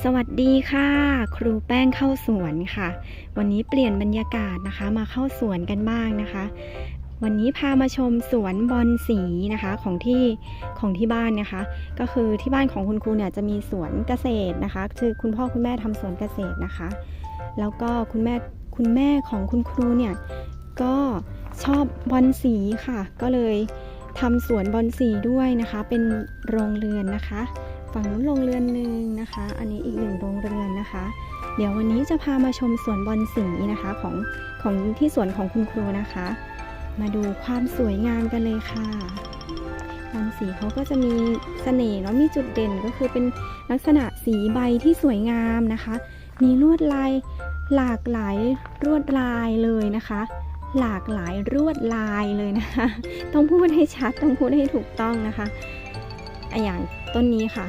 สวัสดีค่ะ ครูแป้งเข้าสวนค่ะ วันนี้เปลี่ยนบรรยากาศนะคะมาเข้าสวนกันบ้างนะคะ วันนี้พามาชมสวนบอนสีนะคะของที่ของที่บ้านนะคะ ก็คือที่บ้านของคุณครูเนี่ยจะมีสวนเกษตรนะคะคือคุณพ่อคุณแม่ทำสวนเกษตรนะคะ แล้วก็คุณแม่คุณแม่ของคุณครูเนี่ยก็ชอบบอนสีค่ะ ก็เลยทำสวนบอนสีด้วยนะคะ เป็นโรงเรือนนะคะ ฝั่งนู้นโรงเรือนหนึ่งนะคะ อันนี้อีกหนึ่งโรงเรือนนะคะ เดี๋ยววันนี้จะพามาชมสวนบอนสีนะคะของของที่สวนของคุณครูนะคะ มาดูความสวยงามกันเลยค่ะบอนสีเขาก็จะมีเสน่ห์เนาะมีจุดเด่นก็คือเป็นลักษณะสีใบที่สวยงามนะคะ มีลวดลายหลากหลายลวดลายเลยนะคะหลากหลายลวดลายเลยนะคะ ต้องพูดให้ชัด ต้องพูดให้ถูกต้องนะคะ อย่างต้นนี้ค่ะ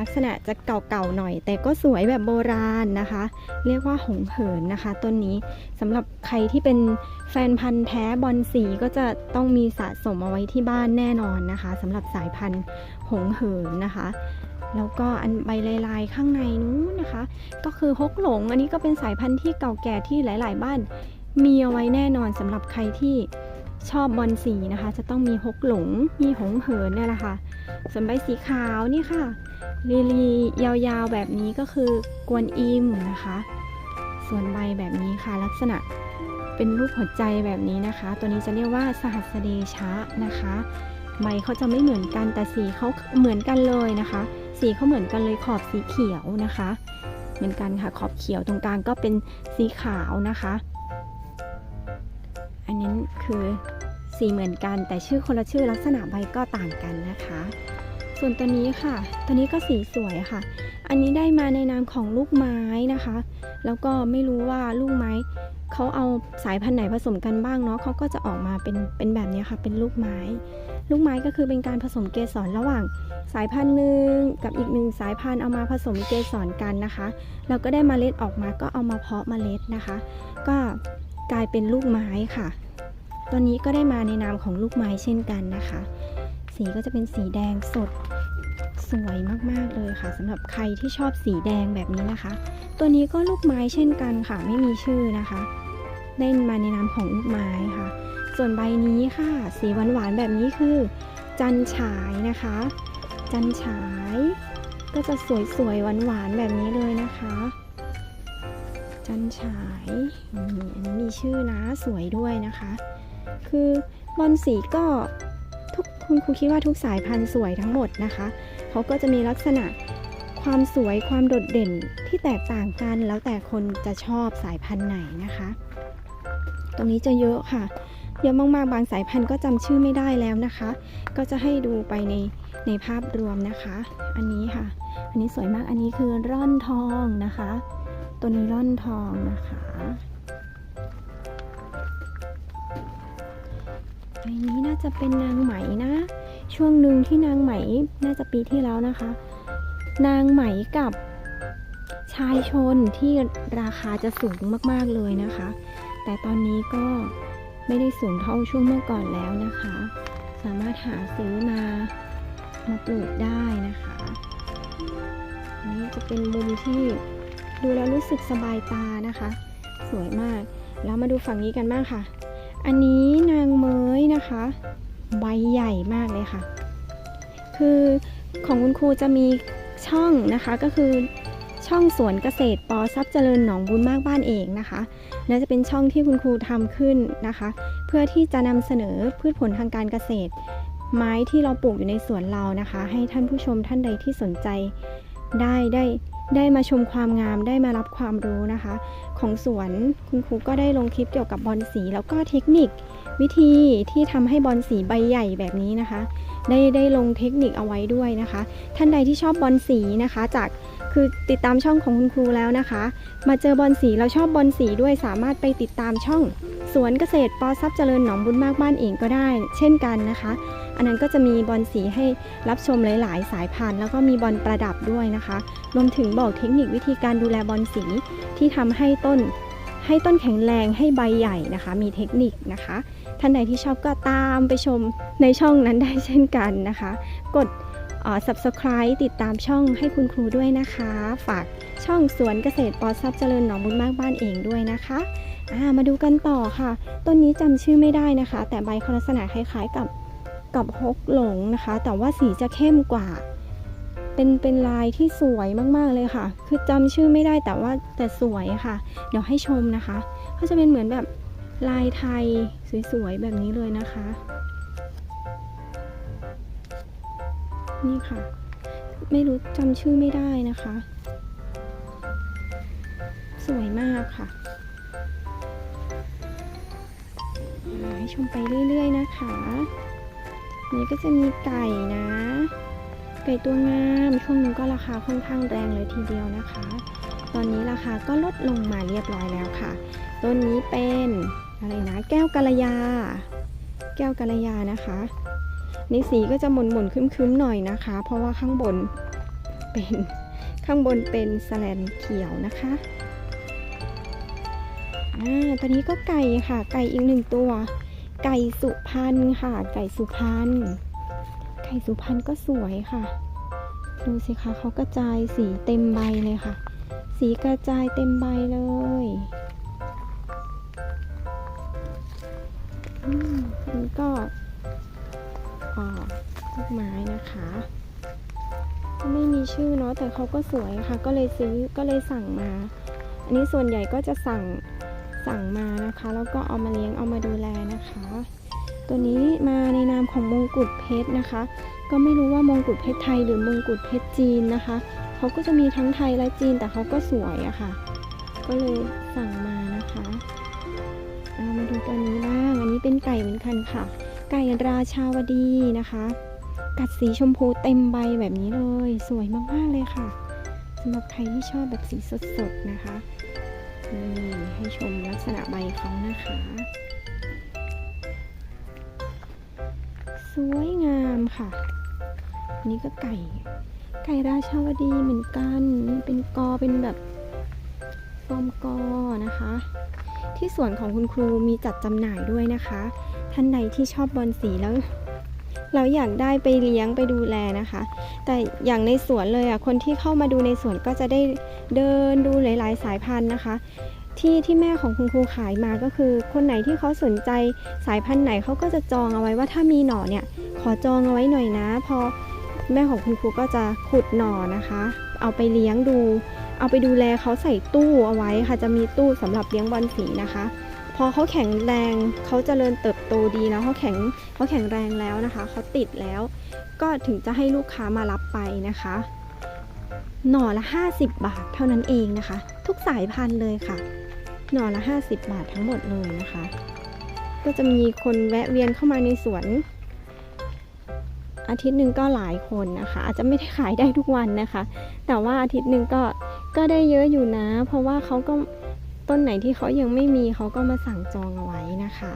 ลักษณะจะเก่าๆหน่อย แต่ก็สวยแบบโบราณนะคะ เรียกว่าหงเหินนะคะ ต้นนี้สำหรับใครที่เป็นแฟนพันธ์แท้บอลสีก็จะต้องมีสะสมเอาไว้ที่บ้านแน่นอนนะคะสำหรับสายพันธุ์หงเหินนะคะแล้วก็อันใบลายๆข้างในนู้นนะคะ ก็คือฮกหลง อันนี้ก็เป็นสายพันธุ์ที่เก่าแก่ที่หลายๆ บ้าน มีเอาไว้แน่นอนสำหรับใครที่ชอบบอลสีนะคะ จะต้องมีฮกหลงมีหงเหินเนี่ยแหละค่ะส่วนใบสีขาวนี่ค่ะ ลีลียาวๆแบบนี้ก็คือกวนอิมนะคะ ส่วนใบแบบนี้ค่ะลักษณะเป็นรูปหัวใจแบบนี้นะคะ ตัวนี้จะเรียกว่าสหัสเดชะนะคะ ใบเขาจะไม่เหมือนกันแต่สีเขาเหมือนกันเลยนะคะ สีเขาเหมือนกันเลยขอบสีเขียวนะคะ เหมือนกันค่ะขอบเขียวตรงกลางก็เป็นสีขาวนะคะ อันนี้คือสีเหมือนกันแต่ชื่อคนละชื่อลักษณะใบก็ต่างกันนะคะ ส่วนตัวนี้ค่ะ ตัวนี้ก็สีสวยค่ะ อันนี้ได้มาในนามของลูกไม้นะคะ แล้วก็ไม่รู้ว่าลูกไม้เขาเอาสายพันธุ์ไหนผสมกันบ้างเนาะเขาก็จะออกมาเป็นเป็นแบบนี้ค่ะ เป็นลูกไม้ ลูกไม้ก็คือเป็นการผสมเกสรระหว่าง สายพันธุ์หนึ่งกับอีกหนึ่งสายพันธุ์เอามาผสมเกสรกันนะคะ เราก็ได้มเมล็ดออกมาก็เอามาเพาะเมล็ดนะคะ ก็กลายเป็นลูกไม้ค่ะตัวนี้ก็ได้มาในนามของลูกไม้เช่นกันนะคะ สีก็จะเป็นสีแดงสดสวยมากๆเลยค่ะสำหรับใครที่ชอบสีแดงแบบนี้นะคะ ตัวนี้ก็ลูกไม้เช่นกันค่ะ ไม่มีชื่อนะคะ ได้มาในนามของลูกไม้ค่ะ ส่วนใบนี้ค่ะ สีหวานๆแบบนี้คือ จันฉายนะคะ จันฉายก็จะสวยๆหวานๆแบบนี้เลยนะคะ จันฉายอันนี้มีชื่อนะสวยด้วยนะคะ คือบอลสีก็ คุณครูคิดว่าทุกสายพันธุ์สวยทั้งหมดนะคะเขาก็จะมีลักษณะความสวยความโดดเด่นที่แตกต่างกัน แล้วแต่คนจะชอบสายพันธุ์ไหนนะคะ ตรงนี้จะเยอะค่ะเยอะมากๆบางสายพันธุ์ก็จำชื่อไม่ได้แล้วนะคะ ก็จะให้ดูไปในในภาพรวมนะคะ อันนี้ค่ะ อันนี้สวยมากอันนี้คือร่อนทองนะคะ ตัวนี้ร่อนทองนะคะ อันนี้น่าจะเป็นนางไหมนะ ช่วงหนึ่งที่นางไหมน่าจะปีที่แล้วนะคะ นางไหมกับชายชนที่ราคาจะสูงมากๆเลยนะคะ แต่ตอนนี้ก็ไม่ได้สูงเท่าช่วงเมื่อก่อนแล้วนะคะ สามารถหาซื้อมามาปลูกได้นะคะนนี้จะเป็นมุมที่ดูแล้วรู้สึกสบายตานะคะ สวยมาก แล้วมาดูฝั่งนี้กันบ้างค่ะ อันนี้นางเมยนะคะ ใบใหญ่มากเลยค่ะ คือของคุณครูจะมีช่องนะคะก็คือช่องสวนเกษตรปอทรัพย์เจริญหนองบุญมากบ้านเองนะคะและจะเป็นช่องที่คุณครูทำขึ้นนะคะ เพื่อที่จะนำเสนอพืชผลทางการเกษตร ไม้ที่เราปลูกอยู่ในสวนเรานะคะ ให้ท่านผู้ชมท่านใดที่สนใจได้ได้ ได้มาชมความงามได้มารับความรู้นะคะ ของสวนคุณครูก็ได้ลงคลิปเกี่ยวกับบอลสีแล้วก็เทคนิค วิธีที่ทำให้บอลสีใบใหญ่แบบนี้นะคะ ได้ได้ลงเทคนิคเอาไว้ด้วยนะคะ ท่านใดที่ชอบบอลสีนะคะ จากคือติดตามช่องของคุณครูแล้วนะคะ มาเจอบอลสีเราชอบบอลสีด้วยสามารถไปติดตามช่องสวนเกษตรปอทรัพย์เจริญหนองบุญมากบ้านเองก็ได้ เช่นกันนะคะ อันนั้นก็จะมีบอลสีให้รับชมหลาย ๆ สายพันธุ์แล้วก็มีบอลประดับด้วยนะคะ รวมถึงบอกเทคนิควิธีการดูแลบอลสีที่ทำให้ต้น ให้ต้นแข็งแรงให้ใบใหญ่นะคะ มีเทคนิคนะคะ ท่านใดที่ชอบก็ตามไปชมในช่องนั้นได้เช่นกันนะคะ กด subscribe ติดตามช่องให้คุณครูด้วยนะคะ ฝากช่องสวนเกษตรปอทรัพย์เจริญหนองบุญมากบ้านเองด้วยนะคะมาดูกันต่อค่ะ ต้นนี้จำชื่อไม่ได้นะคะ แต่ใบเขาลักษณะคล้ายๆกับกับฮกหลงนะคะ แต่ว่าสีจะเข้มกว่า เป็นเป็นลายที่สวยมากๆเลยค่ะ คือจำชื่อไม่ได้แต่ว่าแต่สวยค่ะ เดี๋ยวให้ชมนะคะเขาจะเป็นเหมือนแบบลายไทยสวยๆแบบนี้เลยนะคะ นี่ค่ะ ไม่รู้จำชื่อไม่ได้นะคะ สวยมากค่ะให้ชมไปเรื่อยๆนะคะ นี่ก็จะมีไก่นะ ไก่ตัวงามช่วงนึงก็ราคาค่อนข้างแรงเลยทีเดียวนะคะ ตอนนี้ราคาก็ลดลงมาเรียบร้อยแล้วค่ะ ต้นนี้เป็นอะไรนะแก้วกาลยา แก้วกาลยานะคะในสีก็จะหม่นหม่นๆคึ้มๆหน่อยนะคะ เพราะว่าข้างบนเป็นข้างบนเป็นสแลนเขียวนะคะอ่าตอนนี้ก็ไก่ค่ะ ไก่อีกหนึ่งตัว ไก่สุพรรณค่ะ ไก่สุพรรณ ไก่สุพรรณก็สวยค่ะ ดูสิคะเขากระจายสีเต็มใบเลยค่ะ สีกระจายเต็มใบเลยอันนี้ก็อ่าต้นไม้นะคะ ไม่มีชื่อเนาะแต่เขาก็สวยค่ะ ก็เลยซื้อก็เลยสั่งมา อันนี้ส่วนใหญ่ก็จะสั่งสั่งมานะคะ แล้วก็เอามาเลี้ยงเอามาดูแลนะคะ ตัวนี้มาในนามของมงกุฎเพชรนะคะ ก็ไม่รู้ว่ามงกุฎเพชรไทยหรือมงกุฎเพชรจีนนะคะเขาก็จะมีทั้งไทยและจีนแต่เขาก็สวยอะค่ะ ก็เลยสั่งมานะคะเอามาดูตัวนี้บ้างอันนี้เป็นไก่เหมือนกันค่ะ ไก่ราชาวดีนะคะ กัดสีชมพูเต็มใบแบบนี้เลย สวยมากๆเลยค่ะสำหรับใครที่ชอบแบบสีสดๆนะคะนี่ให้ชมลักษณะใบเขานะคะ สวยงามค่ะนนี้ก็ไก่ ไก่ราชาวดีเหมือนกันเป็นกอเป็นแบบฟอร์มกอนะคะ ที่สวนของคุณครูมีจัดจำหน่ายด้วยนะคะ ท่านใดที่ชอบบอลสีแล้ว เราอยากได้ไปเลี้ยงไปดูแลนะคะ แต่อย่างในสวนเลยอะคนที่เข้ามาดูในสวนก็จะได้เดินดูหลาย ๆ สายพันธุ์นะคะ ที่ที่แม่ของคุณครูขายมาก็คือ คนไหนที่เขาสนใจสายพันธุ์ไหนเขาก็จะจองเอาไว้ว่าถ้ามีหน่อเนี่ยขอจองเอาไว้หน่อยนะ พอแม่ของคุณครูก็จะขุดหน่อนะคะ เอาไปเลี้ยงดู เอาไปดูแลเขาใส่ตู้เอาไว้ค่ะจะมีตู้สำหรับเลี้ยงบอลสีนะคะ พอเขาแข็งแรงเขาเจริญเติบโตดีแล้วเขาแข็งเขาแข็งแรงแล้วนะคะเขาติดแล้ว ก็ถึงจะให้ลูกค้ามารับไปนะคะหน่อละ 50 บาทเท่านั้นเองนะคะ ทุกสายพันธุ์เลยค่ะ หน่อละ 50 บาททั้งหมดเลยนะคะ ก็จะมีคนแวะเวียนเข้ามาในสวน อาทิตย์หนึ่งก็หลายคนนะคะ อาจจะไม่ได้ขายได้ทุกวันนะคะ แต่ว่าอาทิตย์หนึ่งก็ก็ได้เยอะอยู่นะ เพราะว่าเขาก็ต้นไหนที่เขายังไม่มีเขาก็มาสั่งจองเอาไว้นะคะ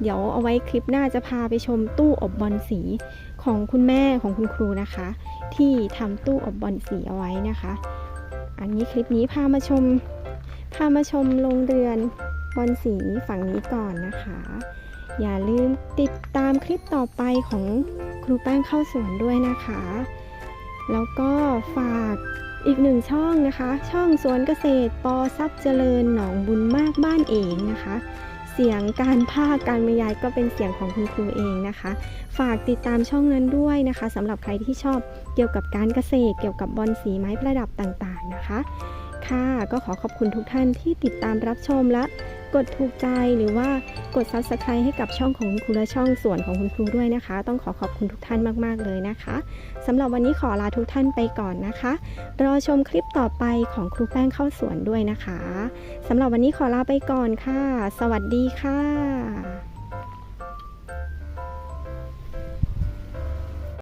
เดี๋ยวเอาไว้คลิปหน้าจะพาไปชมตู้อบบอลสีของคุณแม่ของคุณครูนะคะ ที่ทำตู้อบบอลสีเอาไว้นะคะ อันนี้คลิปนี้พามาชม พามาชมโรงเรือนบอลสีฝั่งนี้ก่อนนะคะ อย่าลืมติดตามคลิปต่อไปของครูแป้งเข้าสวนด้วยนะคะ แล้วก็ฝากอีกหนึ่งช่องนะคะ ช่องสวนเกษตรปอทรัพย์เจริญหนองบุญมากบ้านเองนะคะ เสียงการพากการบรรยายก็เป็นเสียงของคุณครูเองนะคะ ฝากติดตามช่องนั้นด้วยนะคะสำหรับใครที่ชอบเกี่ยวกับการเกษตร เกี่ยวกับบอลสีไม้ประดับต่างๆนะคะ ค่ะ ก็ขอขอบคุณทุกท่านที่ติดตามรับชมและกดถูกใจหรือว่ากด subscribe ให้กับช่องของคุณครูและช่องสวนของคุณครูด้วยนะคะ ต้องขอขอบคุณทุกท่านมาก ๆ เลยนะคะสำหรับวันนี้ขอลาทุกท่านไปก่อนนะคะ รอชมคลิปต่อไปของครูแป้งเข้าสวนด้วยนะคะสำหรับวันนี้ขอลาไปก่อนค่ะ สวัสดีค่ะ